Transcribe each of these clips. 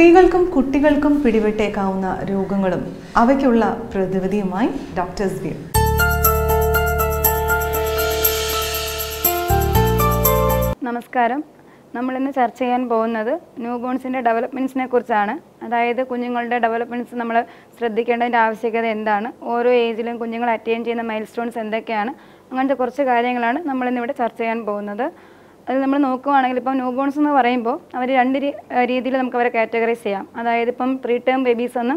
സ്ത്രീകൾക്കും കുട്ടികൾക്കും പിടിപെട്ടേക്കാവുന്ന രോഗങ്ങളും അവയ്ക്കുള്ള പ്രതിവിധിയുമായി ഡോക്ടേഴ്സ് വ്യൂ നമസ്കാരം. നമ്മൾ ഇന്ന് ചർച്ച ചെയ്യാൻ പോകുന്നത് ന്യൂ ബോൺസിന്റെ ഡെവലപ്മെന്റ്സിനെ കുറിച്ചാണ്. അതായത് കുഞ്ഞുങ്ങളുടെ ഡെവലപ്മെന്റ്സ് നമ്മൾ ശ്രദ്ധിക്കേണ്ടതിന്റെ ആവശ്യകത എന്താണ്? ഓരോ ഏജിലും കുഞ്ഞുങ്ങൾ അറ്റൈൻ ചെയ്യുന്ന മൈൽ സ്റ്റോൺസ് എന്തൊക്കെയാണ്? അങ്ങനത്തെ കുറച്ച് കാര്യങ്ങളാണ് നമ്മളിന്നിവിടെ ചർച്ച ചെയ്യാൻ പോകുന്നത്. അത് നമ്മൾ നോക്കുവാണെങ്കിൽ ഇപ്പം ന്യൂ ബോൺസ് എന്ന് പറയുമ്പോൾ അവർ രണ്ട് രീതിയിൽ നമുക്ക് അവരെ കാറ്റഗറൈസ് ചെയ്യാം. അതായത് ഇപ്പം പ്രീ ടേം ബേബീസ് എന്ന്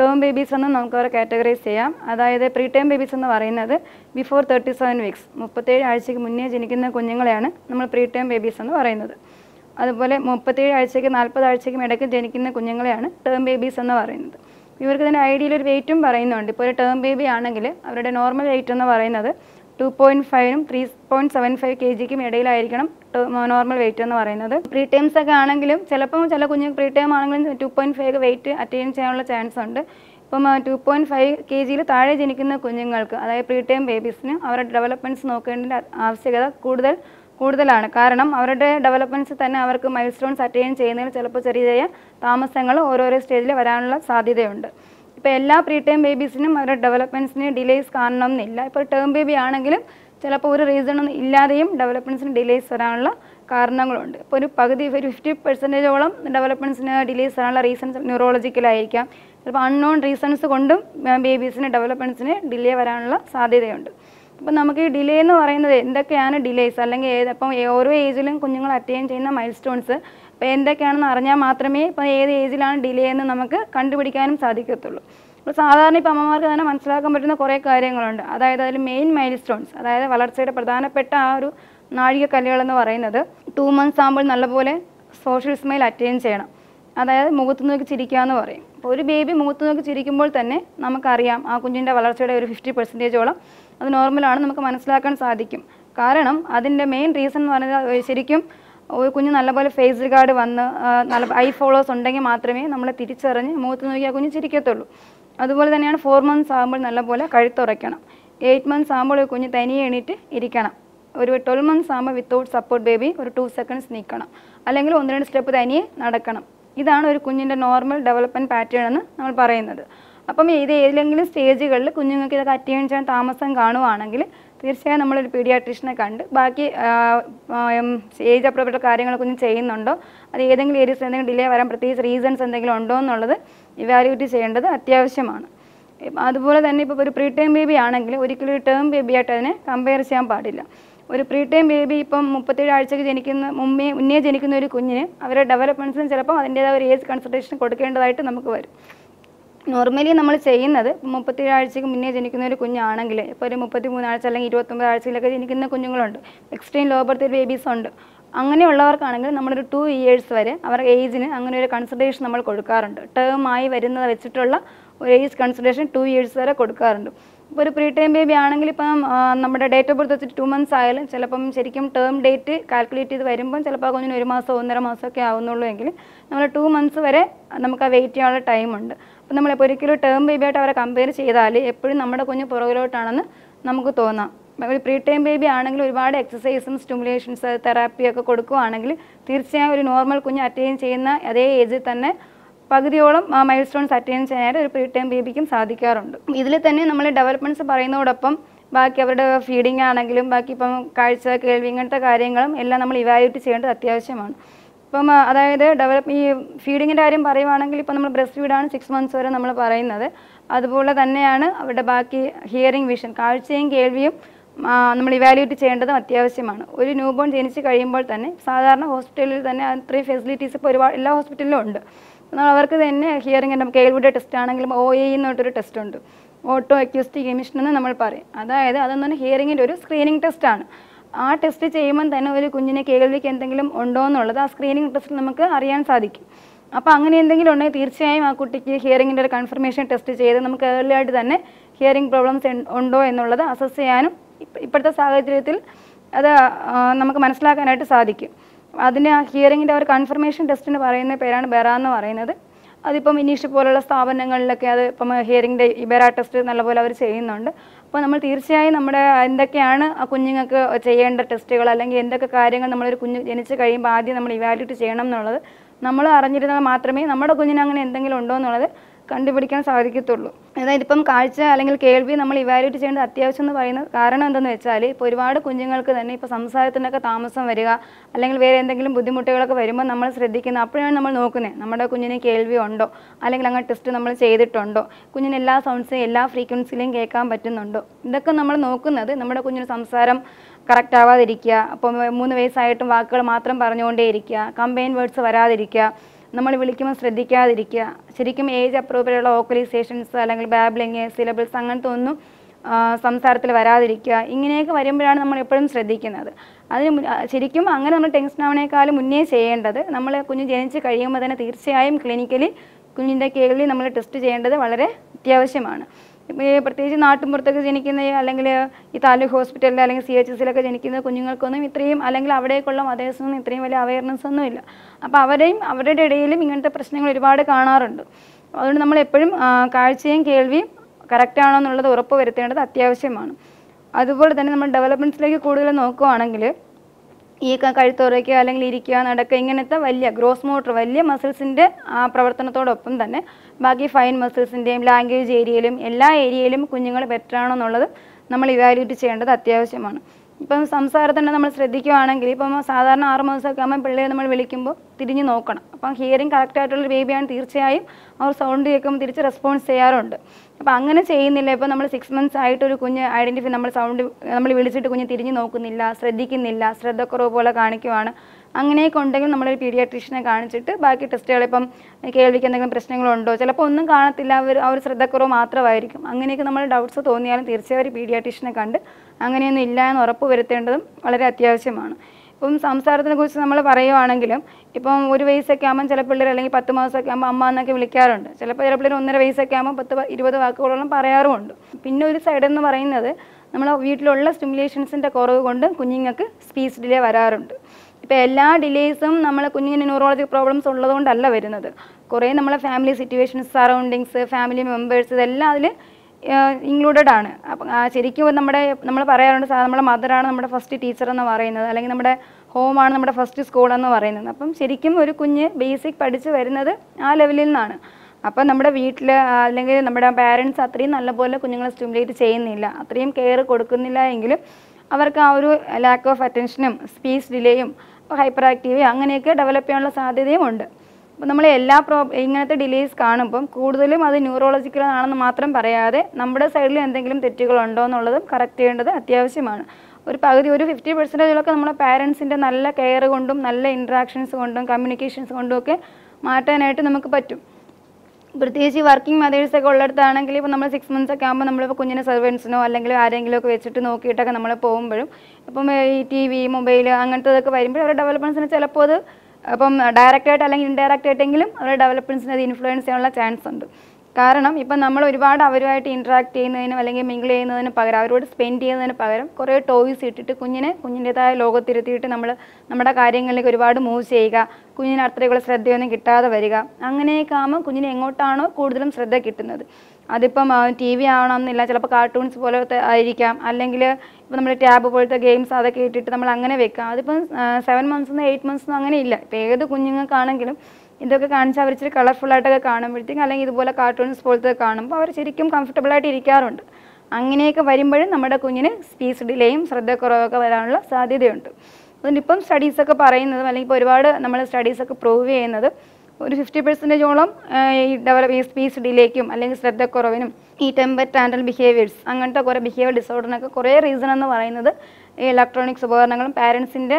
ടേം ബേബീസ് എന്ന് നമുക്ക് അവരെ കാറ്റഗറൈസ് ചെയ്യാം. അതായത് പ്രീ ടേം ബേബീസ് എന്ന് പറയുന്നത് ബിഫോർ തേർട്ടി സെവൻ വീക്സ് മുപ്പത്തേഴ് ആഴ്ചയ്ക്ക് മുന്നേ ജനിക്കുന്ന കുഞ്ഞുങ്ങളെയാണ് നമ്മൾ പ്രീ ടേം ബേബീസ് എന്ന് പറയുന്നത്. അതുപോലെ മുപ്പത്തേഴ് ആഴ്ചയ്ക്ക് നാൽപ്പത് ആഴ്ചയ്ക്കും ഇടയ്ക്ക് ജനിക്കുന്ന കുഞ്ഞുങ്ങളെയാണ് ടേം ബേബീസ് എന്ന് പറയുന്നത്. ഇവർക്ക് തന്നെ ഐഡിയയിൽ ഒരു വെയിറ്റും പറയുന്നുണ്ട്. ഇപ്പോൾ ഒരു ടേം ബേബി ആണെങ്കിൽ അവരുടെ നോർമൽ വെയിറ്റ് എന്ന് പറയുന്നത് two point ഫൈവിനും three point seven five K ജിക്കും ഇടയിലായിരിക്കണം നോർമൽ വെയിറ്റ് എന്ന് പറയുന്നത്. പ്രീ ടൈംസ് ഒക്കെ ആണെങ്കിലും ചിലപ്പം ചില കുഞ്ഞുങ്ങൾക്ക് പ്രീ ടൈം ആണെങ്കിലും two point five weight attain ചെയ്യാനുള്ള ചാൻസ് ഉണ്ട്. ഇപ്പം ടു പോയിന്റ് ഫൈവ് കെ ജിയിൽ താഴെ ജനിക്കുന്ന കുഞ്ഞുങ്ങൾക്ക് അതായത് പ്രീ ടൈം ബേബീസിന് അവരുടെ ഡെവലപ്മെന്റ്സ് നോക്കേണ്ട ആവശ്യകത കൂടുതൽ കൂടുതലാണ്. കാരണം അവരുടെ ഡെവലപ്മെന്റ്സ് തന്നെ അവർക്ക് മൈൽ സ്റ്റോൺസ് അറ്റൈൻ ചെയ്യുന്നതിൽ ചിലപ്പോൾ ചെറിയ ചെറിയ താമസങ്ങൾ ഓരോരോ സ്റ്റേജിൽ വരാനുള്ള സാധ്യതയുണ്ട്. ഇപ്പോൾ എല്ലാ പ്രീ ടൈം ബേബീസിനും അവരുടെ ഡെവലപ്മെന്റ്സിന് ഡിലേസ് കാണണം എന്നില്ല ഇപ്പോൾ ടേം ബേബി ആണെങ്കിലും ചിലപ്പോൾ ഒരു റീസണൊന്നും ഇല്ലാതെയും ഡെവലപ്മെന്റ്സിന് ഡിലേസ് വരാനുള്ള കാരണങ്ങളുണ്ട്. ഇപ്പോൾ ഒരു പകുതി ഒരു ഫിഫ്റ്റി പെർസെന്റേജോളം ഡെവലപ്മെന്റ്സിന് ഡിലേസ് വരാനുള്ള റീസൺസ് ന്യൂറോളജിക്കലായിരിക്കാം ചിലപ്പോൾ അൺനോൺ റീസൺസ് കൊണ്ടും ബേബീസിന് ഡെവലപ്മെന്റ്സിന് ഡിലേ വരാനുള്ള സാധ്യതയുണ്ട്. അപ്പോൾ നമുക്ക് ഈ ഡിലേ എന്ന് പറയുന്നത് എന്തൊക്കെയാണ് ഡിലേസ് അല്ലെങ്കിൽ ഏത് അപ്പം ഓരോ ഏജിലും കുഞ്ഞുങ്ങൾ അറ്റൈൻ ചെയ്യുന്ന മൈൽ സ്റ്റോൺസ് അപ്പോൾ എന്തൊക്കെയാണെന്ന് അറിഞ്ഞാൽ മാത്രമേ ഇപ്പോൾ ഏത് ഏജിലാണ് ഡിലേ എന്ന് നമുക്ക് കണ്ടുപിടിക്കാനും സാധിക്കത്തുള്ളൂ. അപ്പോൾ സാധാരണ ഇപ്പോൾ അമ്മമാർക്ക് തന്നെ മനസ്സിലാക്കാൻ പറ്റുന്ന കുറേ കാര്യങ്ങളുണ്ട്. അതായത് അതിൽ മെയിൻ മൈൽ സ്റ്റോൺസ് അതായത് വളർച്ചയുടെ പ്രധാനപ്പെട്ട ആ ഒരു നാഴികക്കല്ലുകളെന്ന് പറയുന്നത് ടു മന്ത്സ് ആകുമ്പോൾ നല്ലപോലെ സോഷ്യൽ സ്മൈൽ അറ്റൈൻ ചെയ്യണം. അതായത് മുഖത്ത് നോക്കി ചിരിക്കുക എന്ന് പറയും. അപ്പോൾ ഒരു ബേബി മുഖത്ത് നോക്കി ചിരിക്കുമ്പോൾ തന്നെ നമുക്കറിയാം ആ കുഞ്ഞിന്റെ വളർച്ചയുടെ ഒരു ഫിഫ്റ്റി പെർസെന്റേജോളം അത് നോർമലാണ് നമുക്ക് മനസ്സിലാക്കാൻ സാധിക്കും. കാരണം അതിന്റെ മെയിൻ റീസൺ എന്ന് പറയുന്നത് ശരിക്കും ഒരു കുഞ്ഞ് നല്ലപോലെ ഫേസ് റിഗാർഡ് വന്ന് നല്ല ഐ ഫോളോസ് ഉണ്ടെങ്കിൽ മാത്രമേ നമ്മളെ തിരിച്ചറിഞ്ഞ് മുഖത്ത് നോക്കി ആ കുഞ്ഞ് ചിരിക്കത്തുള്ളൂ. അതുപോലെ തന്നെയാണ് ഫോർ മന്ത്സ് ആകുമ്പോൾ നല്ലപോലെ കഴുത്തുറയ്ക്കണം എയ്റ്റ് മന്ത്സ് ആകുമ്പോൾ ഒരു കുഞ്ഞ് തനിയെ എണീറ്റ് ഇരിക്കണം. ഒരു ട്വൽവ് മന്ത്സ് ആകുമ്പോൾ വിത്തൗട്ട് സപ്പോർട്ട് ബേബി ഒരു ടു സെക്കൻഡ്സ് നിൽക്കണം അല്ലെങ്കിൽ ഒന്ന് രണ്ട് സ്റ്റെപ്പ് തനിയെ നടക്കണം. ഇതാണ് ഒരു കുഞ്ഞിന്റെ നോർമൽ ഡെവലപ്മെന്റ് പാറ്റേൺ എന്ന് നമ്മൾ പറയുന്നത്. അപ്പം ഇത് ഏതെങ്കിലും സ്റ്റേജുകളിൽ കുഞ്ഞുങ്ങൾക്ക് ഇതൊക്കെ അറ്റൈൻ ചെയ്യാൻ താമസം കാണുവാണെങ്കിൽ തീർച്ചയായും നമ്മളൊരു പീഡിയാട്രീഷനെ കണ്ട്. ബാക്കി ഏജ് അപ്രോപ്രിയറ്റ് കാര്യങ്ങൾ കുഞ്ഞ് ചെയ്യുന്നുണ്ടോ? അത് ഏതെങ്കിലും ഏരിയസ് എന്തെങ്കിലും ഡിലേ വരാൻ പ്രത്യേകിച്ച് റീസൺസ് എന്തെങ്കിലും ഉണ്ടോ എന്നുള്ളത് ഇവാലുവേറ്റ് ചെയ്യേണ്ടത് അത്യാവശ്യമാണ്. അതുപോലെ തന്നെ ഇപ്പോൾ ഒരു പ്രീ ടൈം ബേബി ആണെങ്കിൽ ഒരിക്കലും ഒരു ടേം ബേബി ആയിട്ട് അതിനെ കമ്പയർ ചെയ്യാൻ പാടില്ല. ഒരു പ്രീ ടൈം ബേബി ഇപ്പം മുപ്പത്തേഴ് ആഴ്ചയ്ക്ക് ജനിക്കുന്ന മുമ്പേ മുന്നേ ജനിക്കുന്ന ഒരു കുഞ്ഞിന് അവരുടെ ഡെവലപ്മെന്റ്സിന് ചിലപ്പോൾ അതിന്റേതായ ഒരു ഏജ് കൺസൾട്ടേഷൻ കൊടുക്കേണ്ടതായിട്ട് നമുക്ക് വരും. നോർമലി നമ്മൾ ചെയ്യുന്നത് മുപ്പത്തേഴ് ആഴ്ചക്ക് മുന്നേ ജനിക്കുന്ന ഒരു കുഞ്ഞാണെങ്കിൽ ഇപ്പോൾ ഒരു മുപ്പത്തി മൂന്നാഴ്ച അല്ലെങ്കിൽ ഇരുപത്തൊമ്പത് ആഴ്ചയിലൊക്കെ ജനിക്കുന്ന കുഞ്ഞുങ്ങളുണ്ട്. എക്സ്ട്രീം ലോ ബർത്ത് ബേബീസ് ഉണ്ട്. അങ്ങനെയുള്ളവർക്കാണെങ്കിൽ നമ്മളൊരു ടു ഇയേഴ്സ് വരെ അവരുടെ ഏജിന് അങ്ങനെ ഒരു കൺസിഡറേഷൻ നമ്മൾ കൊടുക്കാറുണ്ട്. ടേം ആയി വരുന്നത് വെച്ചിട്ടുള്ള ഒരു ഏജ് കൺസിഡറേഷൻ ടു ഇയേഴ്സ് വരെ കൊടുക്കാറുണ്ട്. ഇപ്പോൾ ഒരു പ്രീ ടൈം ബേബി ആണെങ്കിൽ ഇപ്പം നമ്മുടെ ഡേറ്റ് ഓഫ് ബർത്ത് വെച്ചിട്ട് ടു മന്ത്സ് ആയാലും ചിലപ്പം ശരിക്കും ടേം ഡേറ്റ് കാൽക്കുലേറ്റ് ചെയ്ത് വരുമ്പം ചിലപ്പോൾ കുഞ്ഞിന് ഒരു മാസം ഒന്നര മാസമൊക്കെ ആവുന്നുള്ളൂ എങ്കിൽ നമ്മൾ ടു മന്ത്സ് വരെ നമുക്ക് ആ വെയിറ്റ് ചെയ്യാനുള്ള ടൈമുണ്ട് അപ്പോൾ നമ്മളിപ്പോൾ ഒരിക്കലും ടേം ബേബി ആയിട്ട് അവരെ കമ്പയർ ചെയ്താൽ എപ്പോഴും നമ്മുടെ കുഞ്ഞ് പുറകിലോട്ടാണെന്ന് നമുക്ക് തോന്നാം. ഒരു പ്രീ ടൈം ബേബി ആണെങ്കിൽ ഒരുപാട് എക്സസൈസും സ്റ്റിമുലേഷൻസ് തെറാപ്പിയൊക്കെ കൊടുക്കുകയാണെങ്കിൽ തീർച്ചയായും ഒരു നോർമൽ കുഞ്ഞ് അറ്റൈൻ ചെയ്യുന്ന അതേ ഏജിൽ തന്നെ പകുതിയോളം മൈൽ സ്റ്റോൺസ് അറ്റൈൻ ചെയ്യാനായിട്ട് ഒരു പ്രീ ടൈം ബേബിക്കും സാധിക്കാറുണ്ട്. ഇതിൽ തന്നെ നമ്മൾ ഡെവലപ്മെന്റ്സ് പറയുന്നതോടൊപ്പം ബാക്കി അവരുടെ ഫീഡിംഗ് ആണെങ്കിലും ബാക്കി ഇപ്പം കാഴ്ച കേൾവി ഇങ്ങനത്തെ കാര്യങ്ങളും എല്ലാം നമ്മൾ ഇവാലുവേറ്റ് ചെയ്യേണ്ടത് അത്യാവശ്യമാണ്. ഇപ്പം അതായത് ഡെവലപ്പ് ഈ ഫീഡിങ്ങിന്റെ കാര്യം പറയുവാണെങ്കിൽ ഇപ്പം നമ്മൾ ബ്രസ്റ്റ് ഫീഡാണ് സിക്സ് മന്ത്സ് വരെ നമ്മൾ പറയുന്നത്. അതുപോലെ തന്നെയാണ് അവരുടെ ബാക്കി ഹിയറിംഗ് വിഷൻ കാഴ്ചയും കേൾവിയും നമ്മൾ ഇവാലുവേറ്റ് ചെയ്യേണ്ടതും അത്യാവശ്യമാണ്. ഒരു ന്യൂ ബോൺ ജനിച്ച് കഴിയുമ്പോൾ തന്നെ സാധാരണ ഹോസ്പിറ്റലിൽ തന്നെ അത്രയും ഫെസിലിറ്റീസ് ഇപ്പോൾ ഒരുപാട് എല്ലാ ഹോസ്പിറ്റലിലും ഉണ്ട്. എന്നാൽ അവർക്ക് തന്നെ ഹിയറിംഗിന്റെ കേൾവിയുടെ ടെസ്റ്റ് ആണെങ്കിലും ഒ എ എന്ന് പറഞ്ഞിട്ടൊരു ടെസ്റ്റ് ഉണ്ട്. ഓട്ടോ അക്യൂസ്റ്റിക് എമിഷൻ എന്ന് നമ്മൾ പറയും. അതായത് അതൊന്നും ഹിയറിങ്ങിന്റെ ഒരു സ്ക്രീനിങ് ടെസ്റ്റാണ് ആ ടെസ്റ്റ് ചെയ്യുമ്പോൾ തന്നെ ഒരു കുഞ്ഞിനെ കേൾവിക്ക് എന്തെങ്കിലും ഉണ്ടോ എന്നുള്ളത് ആ സ്ക്രീനിങ് ടെസ്റ്റിൽ നമുക്ക് അറിയാൻ സാധിക്കും. അപ്പോൾ അങ്ങനെ എന്തെങ്കിലും ഉണ്ടെങ്കിൽ തീർച്ചയായും ആ കുട്ടിക്ക് ഹിയറിങ്ങിന്റെ ഒരു കൺഫർമേഷൻ ടെസ്റ്റ് ചെയ്ത് നമുക്ക് ഏർലി ആയിട്ട് തന്നെ ഹിയറിംഗ് പ്രോബ്ലംസ് ഉണ്ടോ എന്നുള്ളത് അസസ് ചെയ്യാനും ഇപ്പോഴത്തെ സാഹചര്യത്തിൽ അത് നമുക്ക് മനസ്സിലാക്കാനായിട്ട് സാധിക്കും. അതിന് ഹിയറിങ്ങിന്റെ ഒരു കൺഫർമേഷൻ ടെസ്റ്റിന് പറയുന്ന പേരാണ് ബെറ എന്ന് പറയുന്നത്. അതിപ്പം ഇനീഷ് പോലുള്ള സ്ഥാപനങ്ങളിലൊക്കെ അത് ഇപ്പം ഡേ ബെറ ടെസ്റ്റ് നല്ലപോലെ അവർ ചെയ്യുന്നുണ്ട്. അപ്പോൾ നമ്മൾ തീർച്ചയായും നമ്മുടെ എന്തൊക്കെയാണ് ആ കുഞ്ഞുങ്ങൾക്ക് ചെയ്യേണ്ട ടെസ്റ്റുകൾ അല്ലെങ്കിൽ എന്തൊക്കെ കാര്യങ്ങൾ നമ്മളൊരു കുഞ്ഞ് ജനിച്ച് കഴിയുമ്പോൾ ആദ്യം നമ്മൾ ഇവാലുവേറ്റ് ചെയ്യണം എന്നുള്ളത് നമ്മൾ അറിഞ്ഞിരുന്നാൽ മാത്രമേ നമ്മുടെ കുഞ്ഞിന് അങ്ങനെ എന്തെങ്കിലും ഉണ്ടോ എന്നുള്ളത് കണ്ടുപിടിക്കാൻ സാധിക്കത്തുള്ളൂ. അതായത് ഇപ്പം കാഴ്ച അല്ലെങ്കിൽ കേൾവി നമ്മൾ ഇവാലുവേറ്റ് ചെയ്യേണ്ടത് അത്യാവശ്യം എന്ന് പറയുന്നത് കാരണം എന്തെന്ന് വെച്ചാൽ ഇപ്പോൾ ഒരുപാട് കുഞ്ഞുങ്ങൾക്ക് തന്നെ ഇപ്പോൾ സംസാരത്തിനൊക്കെ താമസം വരിക അല്ലെങ്കിൽ വേറെ എന്തെങ്കിലും ബുദ്ധിമുട്ടുകളൊക്കെ വരുമ്പോൾ നമ്മൾ ശ്രദ്ധിക്കുന്നത് അപ്പോഴാണ് നമ്മൾ നോക്കുന്നത് നമ്മുടെ കുഞ്ഞിന് കേൾവി ഉണ്ടോ? അല്ലെങ്കിൽ അങ്ങനെ ടെസ്റ്റ് നമ്മൾ ചെയ്തിട്ടുണ്ടോ? കുഞ്ഞിന് എല്ലാ സൗണ്ട്സും എല്ലാ ഫ്രീക്വൻസിയിലും കേൾക്കാൻ പറ്റുന്നുണ്ടോ? ഇതൊക്കെ നമ്മൾ നോക്കുന്നത് നമ്മുടെ കുഞ്ഞിന് സംസാരം കറക്റ്റ് ആവാതിരിക്കുക. അപ്പോൾ മൂന്ന് വയസ്സായിട്ടും വാക്കുകൾ മാത്രം പറഞ്ഞുകൊണ്ടേയിരിക്കുക. Combine words വരാതിരിക്കുക. നമ്മൾ വിളിക്കുമ്പോൾ ശ്രദ്ധിക്കാതിരിക്കുക. ശരിക്കും ഏജ് അപ്രോപ്രിയുള്ള ലോക്കലൈസേഷൻസ് അല്ലെങ്കിൽ ബാബ്ലിങ് സിലബിൾസ് അങ്ങനത്തെ ഒന്നും സംസാരത്തിൽ വരാതിരിക്കുക. ഇങ്ങനെയൊക്കെ വരുമ്പോഴാണ് നമ്മൾ എപ്പോഴും ശ്രദ്ധിക്കുന്നത്. അതിന് ശരിക്കും അങ്ങനെ നമ്മൾ ടെൻഷൻ ആവണേക്കാളും മുന്നേ ചെയ്യേണ്ടത് നമ്മൾ കുഞ്ഞ് ജനിച്ച് കഴിയുമ്പോൾ തന്നെ തീർച്ചയായും ക്ലിനിക്കലി കുഞ്ഞിന്റെ കേളിൽ നമ്മൾ ടെസ്റ്റ് ചെയ്യേണ്ടത് വളരെ അത്യാവശ്യമാണ്. പ്രത്യേകിച്ച് നാട്ടിൻപുറത്തൊക്കെ ജനിക്കുന്ന അല്ലെങ്കിൽ ഈ താലൂക്ക് ഹോസ്പിറ്റലിൽ അല്ലെങ്കിൽ സി എച്ച് എസിലൊക്കെ ജനിക്കുന്ന കുഞ്ഞുങ്ങൾക്കൊന്നും ഇത്രയും അല്ലെങ്കിൽ അവിടേക്കുള്ള മതേഴ്സിനൊന്നും ഇത്രയും വലിയ അവയർനെസ് ഒന്നും ഇല്ല. അപ്പോൾ അവരെയും അവരുടെ ഇടയിലും ഇങ്ങനത്തെ പ്രശ്നങ്ങൾ ഒരുപാട് കാണാറുണ്ട്. അതുകൊണ്ട് നമ്മൾ എപ്പോഴും കാഴ്ചയും കേൾവിയും കറക്റ്റാണോ എന്നുള്ളത് ഉറപ്പ് വരുത്തേണ്ടത് അത്യാവശ്യമാണ്. അതുപോലെ തന്നെ നമ്മൾ ഡെവലപ്മെന്റ്സിലേക്ക് കൂടുതൽ നോക്കുകയാണെങ്കിൽ ഈ കഴുത്തുറയ്ക്കുക അല്ലെങ്കിൽ ഇരിക്കുക നടക്കുക ഇങ്ങനത്തെ വലിയ ഗ്രോസ് മോട്ടർ വലിയ മസിൽസിന്റെ പ്രവർത്തനത്തോടൊപ്പം തന്നെ ബാക്കി ഫൈൻ മസിൽസിന്റെയും ലാംഗ്വേജ് ഏരിയയിലും എല്ലാ ഏരിയയിലും കുഞ്ഞുങ്ങൾ ബെറ്റർ ആണോ എന്നുള്ളത് നമ്മൾ ഇവാലുവേറ്റ് ചെയ്യേണ്ടത് അത്യാവശ്യമാണ്. ഇപ്പം സംസാരത്തിന് നമ്മൾ ശ്രദ്ധിക്കുകയാണെങ്കിൽ ഇപ്പം സാധാരണ ആറ് മാസമൊക്കെ ആകുമ്പോൾ പിള്ളേരെ നമ്മൾ വിളിക്കുമ്പോൾ തിരിഞ്ഞ് നോക്കണം. അപ്പം ഹിയറിംഗ് കറക്റ്റായിട്ടുള്ള ബേബിയാണ് തീർച്ചയായും അവർ സൗണ്ട് കേൾക്കുമ്പോൾ തിരിച്ച് റെസ്പോൺസ് ചെയ്യാറുണ്ട്. അപ്പം അങ്ങനെ ചെയ്യുന്നില്ല. ഇപ്പം നമ്മൾ സിക്സ് മന്ത്സ് ആയിട്ട് ഒരു കുഞ്ഞ് ഐഡന്റിഫൈ നമ്മൾ സൗണ്ട് നമ്മൾ വിളിച്ചിട്ട് കുഞ്ഞ് തിരിഞ്ഞ് നോക്കുന്നില്ല ശ്രദ്ധിക്കുന്നില്ല ശ്രദ്ധക്കുറവ് പോലെ കാണിക്കുവാണ്. അങ്ങനെയൊക്കെ ഉണ്ടെങ്കിൽ നമ്മളൊരു പീഡിയാട്രീഷ്യനെ കാണിച്ചിട്ട് ബാക്കി ടെസ്റ്റുകൾ ഇപ്പം കേൾവിക്ക് എന്തെങ്കിലും പ്രശ്നങ്ങളുണ്ടോ? ചിലപ്പോൾ ഒന്നും കാണത്തില്ല അവർ ആ ഒരു ശ്രദ്ധക്കുറവ് മാത്രമായിരിക്കും. അങ്ങനെയൊക്കെ നമ്മൾ ഡൗട്ട്സ് തോന്നിയാലും തീർച്ചയായും ഒരു പീഡിയാട്രീഷ്യനെ കണ്ട് അങ്ങനെയൊന്നും ഇല്ല എന്ന് ഉറപ്പ് വരുത്തേണ്ടതും വളരെ അത്യാവശ്യമാണ്. ഇപ്പം സംസാരത്തിനെ കുറിച്ച് നമ്മൾ പറയുവാണെങ്കിലും ഇപ്പം ഒരു വയസ്സൊക്കെ ആകുമ്പോൾ ചില പിള്ളേർ അല്ലെങ്കിൽ പത്ത് മാസമൊക്കെ ആകുമ്പോൾ അമ്മ എന്നൊക്കെ വിളിക്കാറുണ്ട്. ചിലപ്പോൾ ചില പിള്ളേർ ഒന്നര വയസ്സൊക്കെ ആകുമ്പോൾ പത്ത് ഇരുപത് വാക്കുകളോളം പറയാറുമുണ്ട്. പിന്നെ ഒരു സൈഡ് എന്ന് പറയുന്നത് നമ്മൾ വീട്ടിലുള്ള സ്റ്റിമുലേഷൻസിന്റെ കുറവ് കൊണ്ട് കുഞ്ഞുങ്ങൾക്ക് സ്പീച്ച് ഡിലേ വരാറുണ്ട്. ഇപ്പോൾ എല്ലാ ഡിലേസും നമ്മളെ കുഞ്ഞിന് ന്യൂറോളജിക് പ്രോബ്ലംസ് ഉള്ളതുകൊണ്ടല്ല വരുന്നത്. കുറേ നമ്മളെ family situations surroundings family members ഇതെല്ലാം അതിൽ ഇൻക്ലൂഡഡ് ആണ്. അപ്പം ശരിക്കും നമ്മുടെ നമ്മൾ പറയാറുണ്ട് നമ്മുടെ മദറാണ് നമ്മുടെ ഫസ്റ്റ് ടീച്ചർ എന്ന് പറയുന്നത് അല്ലെങ്കിൽ നമ്മുടെ ഹോമാണ് നമ്മുടെ ഫസ്റ്റ് സ്കൂൾ എന്ന് പറയുന്നത്. അപ്പം ശരിക്കും ഒരു കുഞ്ഞ് ബേസിക് പഠിച്ച് വരുന്നത് ആ ലെവലിൽ നിന്നാണ്. അപ്പം നമ്മുടെ വീട്ടിൽ അല്ലെങ്കിൽ നമ്മുടെ പാരൻസ് അത്രയും നല്ലപോലെ കുഞ്ഞുങ്ങളെ സ്റ്റിമുലേറ്റ് ചെയ്യുന്നില്ല. അത്രയും കെയർ കൊടുക്കുന്നില്ല എങ്കിലും അവർക്ക് ആ ഒരു ലാക്ക് ഓഫ് അറ്റൻഷനും സ്പീച്ച് ഡിലേയും ഹൈപ്പർ ആക്റ്റീവ് അങ്ങനെയൊക്കെ ഡെവലപ്പ് ചെയ്യാനുള്ള സാധ്യതയും ഉണ്ട്. അപ്പോൾ നമ്മൾ എല്ലാ പ്രോ ഇങ്ങനത്തെ ഡിലേസ് കാണുമ്പം കൂടുതലും അത് ന്യൂറോളജിക്കൽ ആണെന്ന് മാത്രം പറയാതെ നമ്മുടെ സൈഡിൽ എന്തെങ്കിലും തെറ്റുകളുണ്ടോ എന്നുള്ളതും കറക്റ്റ് ചെയ്യേണ്ടത് അത്യാവശ്യമാണ്. ഒരു പകുതി ഒരു ഫിഫ്റ്റി പെർസെന്റേജിലൊക്കെ നമ്മളെ പാരൻസിന്റെ നല്ല കെയർ കൊണ്ടും നല്ല ഇൻട്രാക്ഷൻസ് കൊണ്ടും കമ്മ്യൂണിക്കേഷൻസ് കൊണ്ടും ഒക്കെ മാറ്റാനായിട്ട് നമുക്ക് പറ്റും. പ്രത്യേകിച്ച് വർക്കിംഗ് മദേഴ്സ് ഒക്കെ ഉള്ളിടത്താണെങ്കിൽ ഇപ്പോൾ നമ്മൾ സിക്സ് മന്ത്സ് ഒക്കെ ആകുമ്പോൾ നമ്മളിപ്പോൾ കുഞ്ഞിനെ സെർവൻസിനോ അല്ലെങ്കിൽ ആരെങ്കിലും ഒക്കെ വെച്ചിട്ട് നോക്കിയിട്ടൊക്കെ നമ്മൾ പോകുമ്പോഴും ഇപ്പം ഈ ടി വി മൊബൈൽ അങ്ങനത്തതൊക്കെ വരുമ്പോൾ അവരുടെ ഡെവലപ്മെൻസിന് ചിലപ്പോൾ അത് അപ്പം ഡയറക്റ്റായിട്ട് അല്ലെങ്കിൽ ഇൻഡയറക്റ്റ് ആയിട്ടെങ്കിലും അവരുടെ ഡെവലപ്മെൻസിന് അത് ഇൻഫ്ലുവൻസ് ചെയ്യാനുള്ള ചാൻസ് ഉണ്ട്. കാരണം ഇപ്പം നമ്മൾ ഒരുപാട് അവരുമായിട്ട് ഇൻട്രാക്ട് ചെയ്യുന്നതിനും അല്ലെങ്കിൽ മിങ്കിൾ ചെയ്യുന്നതിന് പകരം അവരോട് സ്പെൻഡ് ചെയ്യുന്നതിന് പകരം കുറേ ടോയ്സ് ഇട്ടിട്ട് കുഞ്ഞിനെ കുഞ്ഞിന്റെതായ ലോകത്തിരുത്തിയിട്ട് നമ്മൾ നമ്മുടെ കാര്യങ്ങളിലേക്ക് ഒരുപാട് മൂവ് ചെയ്യുക. കുഞ്ഞിന് അത്രയുള്ള ശ്രദ്ധയൊന്നും കിട്ടാതെ വരിക. അങ്ങനെയൊക്കെ ആകുമ്പോൾ കുഞ്ഞിന് എങ്ങോട്ടാണോ കൂടുതലും ശ്രദ്ധ കിട്ടുന്നത്. അതിപ്പം ടി വി ആവണമെന്നില്ല. ചിലപ്പോൾ കാർട്ടൂൺസ് പോലത്തെ ആയിരിക്കാം. അല്ലെങ്കിൽ ഇപ്പോൾ നമ്മൾ ടാബ് പോലത്തെ ഗെയിംസ് അതൊക്കെ ഇട്ടിട്ട് നമ്മൾ അങ്ങനെ വെക്കാം. അതിപ്പം സെവൻ മന്ത്സ് എയ്റ്റ് മന്ത്സ് അങ്ങനെ ഇല്ല. ഇപ്പോൾ ഏത് കുഞ്ഞുങ്ങൾക്കാണെങ്കിലും ഇതൊക്കെ കാണിച്ചാൽ അവർ ഇച്ചിരി കളർഫുൾ ആയിട്ടൊക്കെ കാണുമ്പോഴത്തേക്കും അല്ലെങ്കിൽ ഇതുപോലെ കാർട്ടൂൺസ് പോലത്തെ കാണുമ്പോൾ അവർ ശരിക്കും കംഫർട്ടബിൾ ആയിട്ട് ഇരിക്കാറുണ്ട്. അങ്ങനെയൊക്കെ വരുമ്പോഴും നമ്മുടെ കുഞ്ഞിന് സ്പീസ് ഡിലേയും ശ്രദ്ധക്കുറവൊക്കെ വരാനുള്ള സാധ്യതയുണ്ട്. അതുകൊണ്ട് ഇപ്പം സ്റ്റഡീസൊക്കെ പറയുന്നതും അല്ലെങ്കിൽ ഇപ്പോൾ ഒരുപാട് നമ്മൾ സ്റ്റഡീസൊക്കെ പ്രൂവ് ചെയ്യുന്നത് ഒരു ഫിഫ്റ്റി പെർസെന്റേജോളം ഈ ഡെവലപ്പ് ഈ സ്പീസ് ഡിലേക്കും അല്ലെങ്കിൽ ശ്രദ്ധക്കുറവിനും ഈ ടെമ്പർ ടാൻഡൽ ബിഹേവിയേഴ്സ് അങ്ങനത്തെ കുറേ ബിഹേവിയർ ഡിസോർഡറിനൊക്കെ കുറേ റീസൺ എന്ന് പറയുന്നത് ഈ ഇലക്ട്രോണിക്സ് ഉപകരണങ്ങളും പാരൻസിന്റെ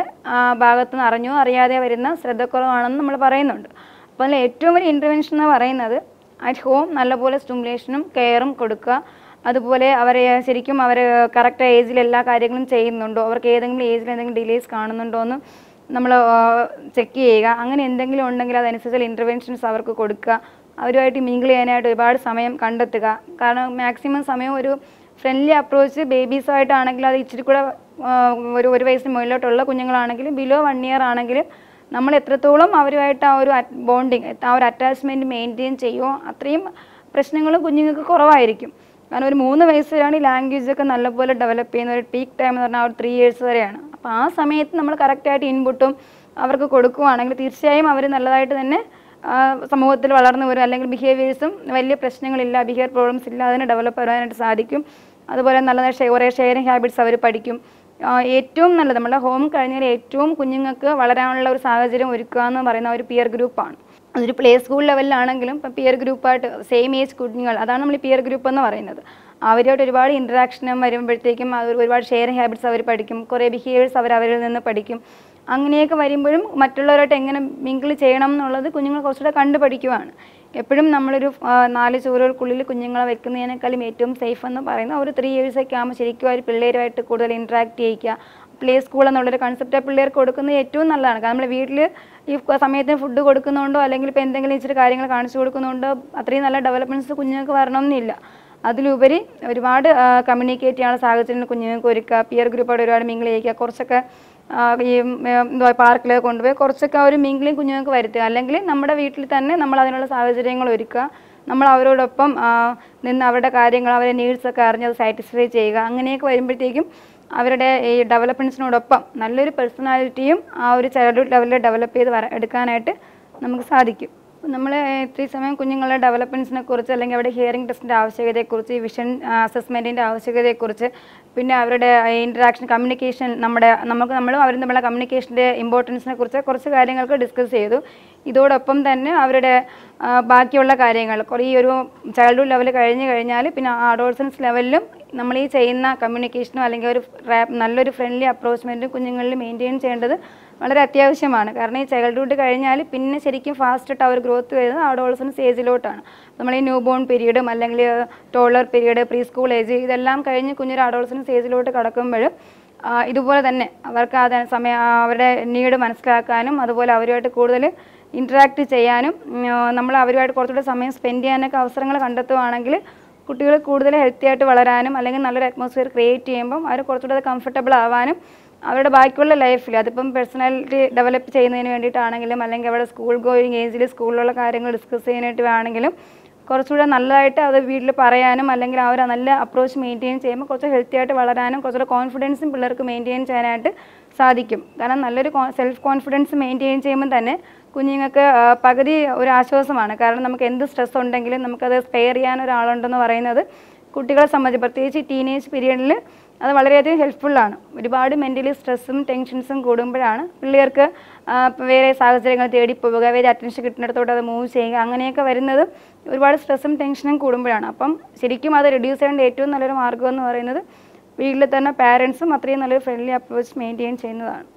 ഭാഗത്തുനിന്ന് അറിഞ്ഞോ അറിയാതെ വരുന്ന ശ്രദ്ധക്കുറവാണെന്ന് നമ്മൾ പറയുന്നുണ്ട്. അപ്പോൾ അതിൽ ഏറ്റവും വലിയ ഇന്റർവെൻഷൻ എന്ന് പറയുന്നത് അറ്റ് ഹോം നല്ലപോലെ സ്റ്റിമുലേഷനും കെയറും കൊടുക്കുക. അതുപോലെ അവരെ ശരിക്കും അവർ കറക്റ്റ് ഏജിൽ എല്ലാ കാര്യങ്ങളും ചെയ്യുന്നുണ്ടോ? അവർക്ക് ഏതെങ്കിലും ഏജിൽ എന്തെങ്കിലും ഡിലേസ് കാണുന്നുണ്ടോ എന്ന് നമ്മൾ ചെക്ക് ചെയ്യുക. അങ്ങനെ എന്തെങ്കിലും ഉണ്ടെങ്കിൽ അതനുസരിച്ചുള്ള ഇന്റർവെൻഷൻസ് അവർക്ക് കൊടുക്കുക. അവരുമായിട്ട് മിങ്കിൾ ചെയ്യാനായിട്ട് ഒരുപാട് സമയം കണ്ടെത്തുക. കാരണം മാക്സിമം സമയം ഒരു ഫ്രണ്ട്ലി അപ്രോച്ച് ബേബീസായിട്ടാണെങ്കിൽ അത് ഇച്ചിരി കൂടെ ഒരു ഒരു വയസ്സിന് മുകളിലോട്ടുള്ള കുഞ്ഞുങ്ങളാണെങ്കിലും ബിലോ വൺ ഇയർ ആണെങ്കിലും നമ്മൾ എത്രത്തോളം അവരുമായിട്ട് ആ ഒരു ബോണ്ടിങ് ആ ഒരു അറ്റാച്ച്മെന്റ് മെയിന്റെയിൻ ചെയ്യുമോ അത്രയും പ്രശ്നങ്ങൾ കുഞ്ഞുങ്ങൾക്ക് കുറവായിരിക്കും. കാരണം ഒരു മൂന്ന് വയസ്സ് വരെയാണ് ഈ ലാംഗ്വേജ് ഒക്കെ നല്ലപോലെ ഡെവലപ്പ് ചെയ്യുന്ന ഒരു പീക്ക് ടൈം എന്ന് പറഞ്ഞാൽ ആ ഒരു ത്രീ ഇയേഴ്സ് വരെയാണ്. അപ്പോൾ ആ സമയത്ത് നമ്മൾ കറക്റ്റായിട്ട് ഇൻപുട്ടും അവർക്ക് കൊടുക്കുകയാണെങ്കിൽ തീർച്ചയായും അവർ നല്ലതായിട്ട് തന്നെ സമൂഹത്തിൽ വളർന്നു വരും. അല്ലെങ്കിൽ ബിഹേവിയേഴ്സും വലിയ പ്രശ്നങ്ങളില്ല ബിഹേവിയർ പ്രോബ്ലംസ് ഇല്ല അതിന് ഡെവലപ്പ് വരാനായിട്ട് സാധിക്കും. അതുപോലെ നല്ല ഷെയർ ഷെയറിങ് ഹാബിറ്റ്സ് അവർ പഠിക്കും. ഏറ്റവും നല്ലത് നമ്മുടെ ഹോം കഴിഞ്ഞാൽ ഏറ്റവും കുഞ്ഞുങ്ങൾക്ക് വളരാനുള്ള ഒരു സാഹചര്യം ഒരുക്കുക എന്ന് പറയുന്ന ഒരു പിയർ ഗ്രൂപ്പാണ് അതൊരു പ്ലേ സ്കൂൾ ലെവലിലാണെങ്കിലും ഇപ്പം പിയർ ഗ്രൂപ്പായിട്ട് സെയിം ഏജ് കുഞ്ഞുങ്ങൾ അതാണ് നമ്മൾ പിയർ ഗ്രൂപ്പ് എന്ന് പറയുന്നത്. അവരുമായിട്ട് ഒരുപാട് ഇൻട്രാക്ഷനും വരുമ്പോഴത്തേക്കും അവർ ഒരുപാട് ഷെയറിങ് ഹാബിറ്റ്സ് അവർ പഠിക്കും കുറേ ബിഹേവിയേഴ്സ് അവർ അവരിൽ നിന്ന് പഠിക്കും. അങ്ങനെയൊക്കെ വരുമ്പോഴും മറ്റുള്ളവരായിട്ട് എങ്ങനെ മിങ്കിൾ ചെയ്യണം എന്നുള്ളത് കുഞ്ഞുങ്ങൾ കുറച്ചുകൂടെ കണ്ടു പഠിക്കുവാണ് എപ്പോഴും നമ്മളൊരു നാല് ചുവരുകൾക്കുള്ളിൽ കുഞ്ഞുങ്ങളെ വെക്കുന്നതിനേക്കാളും ഏറ്റവും സേഫ് എന്ന് പറയുന്നത് ഒരു ത്രീ ഇയേഴ്സൊക്കെ ആകുമ്പോൾ ശരിക്കും അവർ പിള്ളേരുമായിട്ട് കൂടുതൽ ഇൻട്രാക്ട് ചെയ്യിക്കുക. പ്ലേ സ്കൂൾ എന്നുള്ളൊരു കൺസെപ്റ്റ് പിള്ളേർക്ക് കൊടുക്കുന്നത് ഏറ്റവും നല്ലതാണ്. കാരണം നമ്മൾ വീട്ടിൽ ഈ സമയത്തിന് ഫുഡ് കൊടുക്കുന്നതുകൊണ്ടോ അല്ലെങ്കിൽ ഇപ്പോൾ എന്തെങ്കിലും ഇച്ചിരി കാര്യങ്ങൾ കാണിച്ചു കൊടുക്കുന്നതുകൊണ്ടോ അത്രയും നല്ല ഡെവലപ്മെന്റ്സ് കുഞ്ഞുങ്ങൾക്ക് വരണമെന്നില്ല. അതിലുപരി ഒരുപാട് കമ്മ്യൂണിക്കേറ്റ് ചെയ്യാനുള്ള സാഹചര്യം കുഞ്ഞുങ്ങൾക്ക് ഒരുക്കുക. പിയർ ഗ്രൂപ്പോട് ഒരുപാട് മിങ്കിൾ ചെയ്യിക്കുക കുറച്ചൊക്കെ ഈ എന്തുവാ പാർക്കിൽ കൊണ്ടുപോയി കുറച്ചൊക്കെ ആ ഒരു മിങ്കിളിങ് കുഞ്ഞുങ്ങൾക്ക് വരുത്തുക. അല്ലെങ്കിൽ നമ്മുടെ വീട്ടിൽ തന്നെ നമ്മൾ അതിനുള്ള സാഹചര്യങ്ങൾ ഒരുക്കുക. നമ്മൾ അവരോടൊപ്പം നിന്ന് അവരുടെ കാര്യങ്ങൾ അവരെ നീഡ്സൊക്കെ അറിഞ്ഞ് അത് സാറ്റിസ്ഫൈ ചെയ്യുക. അങ്ങനെയൊക്കെ വരുമ്പോഴത്തേക്കും അവരുടെ ഈ ഡെവലപ്മെന്റ്സിനോടൊപ്പം നല്ലൊരു പേഴ്സണാലിറ്റിയും ആ ഒരു ചൈൽഡ്ഹുഡ് ലെവലിൽ ഡെവലപ്പ് ചെയ്ത് എടുക്കാനായിട്ട് നമുക്ക് സാധിക്കും. നമ്മൾ ഇത്രയും സമയം കുഞ്ഞുങ്ങളുടെ ഡെവലപ്മെന്റ്സിനെ കുറിച്ച് അല്ലെങ്കിൽ അവരുടെ ഹിയറിംഗ് ടെസ്റ്റിന്റെ ആവശ്യകതയെക്കുറിച്ച് വിഷൻ അസസ്മെന്റിന്റെ ആവശ്യകതയെക്കുറിച്ച് പിന്നെ അവരുടെ ഇന്ററാക്ഷൻ കമ്മ്യൂണിക്കേഷൻ നമ്മുടെ നമുക്ക് നമ്മളും അവരും തമ്മിലുള്ള കമ്മ്യൂണിക്കേഷന്റെ ഇമ്പോർട്ടൻസിനെ കുറിച്ച് കുറച്ച് കാര്യങ്ങൾക്ക് ഡിസ്കസ് ചെയ്തു. ഇതോടൊപ്പം തന്നെ അവരുടെ ബാക്കിയുള്ള കാര്യങ്ങൾ കുറേ ഒരു ചൈൽഡ്ഹുഡ് ലെവൽ കഴിഞ്ഞ് കഴിഞ്ഞാൽ പിന്നെ അഡോൾസൻസ് ലെവലിലും നമ്മൾ ഈ ചെയ്യുന്ന കമ്മ്യൂണിക്കേഷനോ അല്ലെങ്കിൽ ഒരു നല്ലൊരു ഫ്രണ്ട്ലി അപ്രോച്ച്മെന്റും കുഞ്ഞുങ്ങളിൽ മെയിന്റെയിൻ ചെയ്യേണ്ടത് വളരെ അത്യാവശ്യമാണ്. കാരണം ഈ ചൈൽഡ്ഹുഡ് കഴിഞ്ഞാൽ പിന്നെ ശരിക്കും ഫാസ്റ്റായിട്ട് അവർ ഗ്രോത്ത് വരുന്നത് അഡോൾസൻസ് ഏജിലോട്ടാണ് നമ്മൾ ഈ ന്യൂ ബോൺ പീരീഡും അല്ലെങ്കിൽ toddler period pre school age ഇതെല്ലാം കഴിഞ്ഞ് കുഞ്ഞൊരു അഡോൾസൻസ് ഏജിലോട്ട് കടക്കുമ്പോൾ ആ, ഇതുപോലെ തന്നെ അവർക്ക് അത് സമയം അവരുടെ നീഡ് മനസ്സിലാക്കാനും അതുപോലെ അവരുമായിട്ട് കൂടുതൽ ഇന്ററാക്ട് ചെയ്യാനും നമ്മൾ അവരുമായിട്ട് കുറച്ചുകൂടെ സമയം സ്പെൻഡ് ചെയ്യാനൊക്കെ അവസരങ്ങൾ കണ്ടെത്തുവാണെങ്കിൽ കുട്ടികൾ കൂടുതൽ ഹെൽത്തി ആയിട്ട് വളരാനും അല്ലെങ്കിൽ നല്ലൊരു അറ്റ്മോസ്ഫിയർ ക്രിയേറ്റ് ചെയ്യുമ്പം അവർ കുറച്ചുകൂടെ കംഫർട്ടബിൾ ആവാനും അവരുടെ ബാക്കിയുള്ള ലൈഫിൽ അതിപ്പം പേഴ്സണാലിറ്റി ഡെവലപ്പ് ചെയ്യുന്നതിന് വേണ്ടിയിട്ടാണെങ്കിലും അല്ലെങ്കിൽ അവരുടെ സ്കൂൾ ഗോയിങ് ഏജിൽ സ്കൂളിലുള്ള കാര്യങ്ങൾ ഡിസ്കസ് ചെയ്യാനായിട്ട് ആണെങ്കിലും കുറച്ചുകൂടെ നല്ലതായിട്ട് അത് വീട്ടിൽ പറയാനും അല്ലെങ്കിൽ ആ ഒരു നല്ല അപ്രോച്ച് മെയിന്റെയിൻ ചെയ്യുമ്പോൾ കുറച്ച് ഹെൽത്തി ആയിട്ട് വളരാനും കുറച്ചുകൂടെ കോൺഫിഡൻസും പിള്ളേർക്ക് മെയിന്റെയിൻ ചെയ്യാനായിട്ട് സാധിക്കും. കാരണം നല്ലൊരു സെൽഫ് കോൺഫിഡൻസ് മെയിന്റെയിൻ ചെയ്യുമ്പോൾ തന്നെ കുഞ്ഞുങ്ങൾക്ക് പകുതി ഒരു ആശ്വാസമാണ്. കാരണം നമുക്ക് എന്ത് സ്ട്രെസ് ഉണ്ടെങ്കിലും നമുക്കത് സ്പെയർ ചെയ്യാൻ ഒരാളുണ്ടെന്ന് പറയുന്നത് കുട്ടികളെ സംബന്ധിച്ച് പ്രത്യേകിച്ച് ടീനേജ് പീരീഡിൽ അത് വളരെയധികം ഹെൽപ്ഫുള്ളാണ് ഒരുപാട് മെന്റലി സ്ട്രെസ്സും ടെൻഷൻസും കൂടുമ്പോഴാണ് പിള്ളേർക്ക് വേറെ സാഹചര്യങ്ങൾ തേടി പോവുക വേറെ അറ്റൻഷൻ കിട്ടുന്നിടത്തോട്ട് അത് മൂവ് ചെയ്യുക അങ്ങനെയൊക്കെ വരുന്നത് ഒരുപാട് സ്ട്രെസ്സും ടെൻഷനും കൂടുമ്പോഴാണ്. അപ്പം ശരിക്കും അത് റെഡ്യൂസ് ചെയ്യേണ്ട ഏറ്റവും നല്ലൊരു മാർഗം എന്ന് പറയുന്നത് വീട്ടിൽ തന്നെ പാരൻസും അത്രയും നല്ലൊരു ഫ്രണ്ട്ലി അപ്രോച്ച് മെയിന്റെയിൻ ചെയ്യുന്നതാണ്.